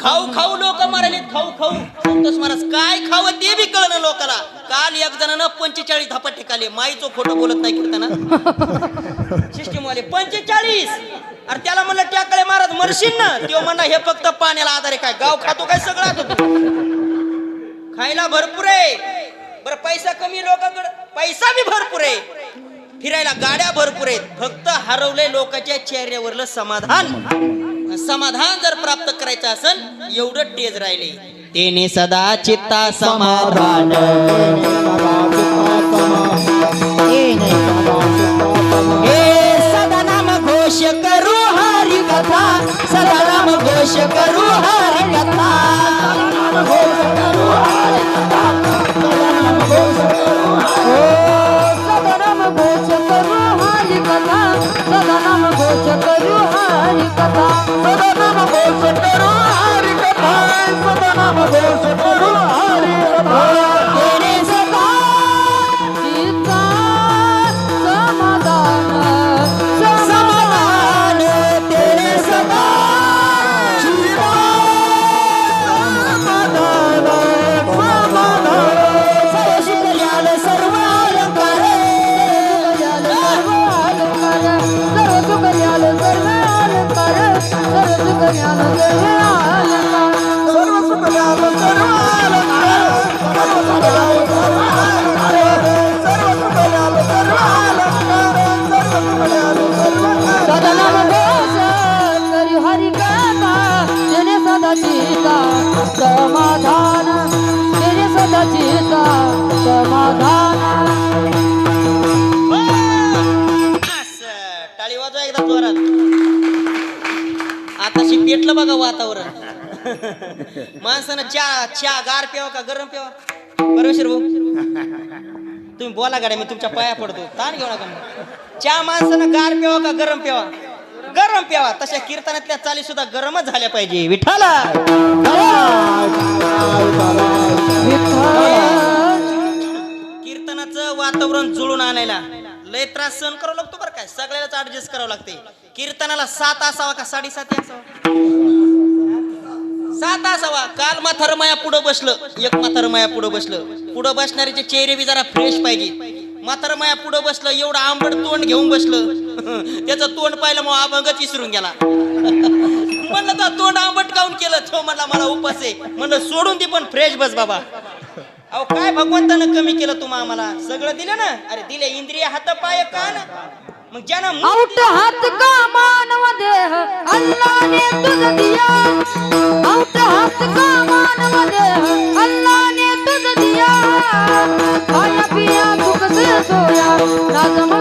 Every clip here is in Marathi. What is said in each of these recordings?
खाऊ खाऊ लोक मारायले खाऊ खाऊ. संतोष महाराज काय खावं ते बी कळलं लोकाला. काल एक जणानं पंचेचाळीस धापा खाले माईचो खोटं बोलत नाही कीर्तना सिस्टीम वाले पंचेचाळीस. अरे त्याला म्हणलं टाकळे महाराज मरशील ना. तो म्हणला हे फक्त पाण्याला आधार आहे. काय गाव खातो काय सगळं खायला भरपूर आहे. बरं पैसा कमी लोकांकडे. पैसा बी भरपूर आहे. फिरायला गाड्या भरपूर आहेत. फक्त हरवले लोकांच्या चेहऱ्यावरलं समाधान. समाधान जर प्राप्त करायचं असेल एवढं तेज राहिले. तेने सदा चित्ता समाधान. हे सदा नाम घोष करू हरी कथा सदा नाम घोष करू हरी कथा सदा नाम घोष करू हरी कथा सदा नाम घोष करू हरी कथा समाधान तेने सदा चिता समाधान. टाळी वाजवा एकदा जोरात आताशी पेटलं बघा वातावरण. माणसानं चहा चहा गार प्यावा का गरम प्यावा? परमेश्वर भाऊ तुम्ही बोला गाड्या मी तुमच्या पाया पडतो. ताण घेऊ नका चहा माणसानं गार प्यावा का गरम प्यावा? गरम प्यावा. तशा कीर्तनातल्या चाली सुद्धा गरमच झाल्या पाहिजे. विठाला कीर्तनाचं वातावरण जुळून आणायला लय त्रास सहन करावं लागतो. काय? सगळ्यालाच ऍडजस्ट करावं लागते. कीर्तनाला सात असावा का साडेसाती असावा? सात असावा. काल म्हातार माया पुढं बसलं. एक म्हातार माया पुढं बसलं. पुढं बसणाऱ्याचे चेहरे बी जरा फ्रेश पाहिजे. माथार माया पुढं बसलं एवढं आंबट तोंड घेऊन बसलं. त्याचं तोंड पाहिलं मग अभंगच विसरून गेला. म्हणलं तर तोंड आंबट काऊन केलं? तो म्हणला मला उपास आहे. म्हणलं सोडून दे पण फ्रेश बस बाबा. अहो काय भगवंतानं कमी केलं तुम्हा आम्हाला? सगळं दिलं ना? अरे दिले. इंद्रिय हात पाय कान. मग ज्यानं मुख आउट हात का मानव देह? अल्लाह ने तुझ दिया। आउट हात का मानव देह। अल्लाह ने तुझ दिया। खाया पिया सुख से सोया। राजमा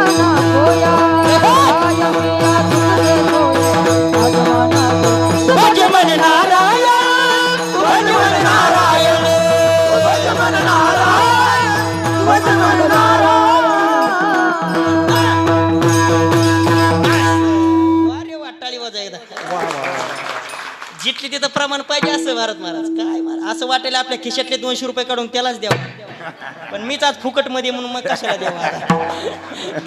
जितली तिथं प्रमाण पाहिजे असं भारत महाराज. काय महाराज असं वाटेल आपल्या खिशातले दोनशे रुपये काढून त्यालाच द्यावं. पण मीच आज फुकटमध्ये म्हणून मग कशाला द्यावा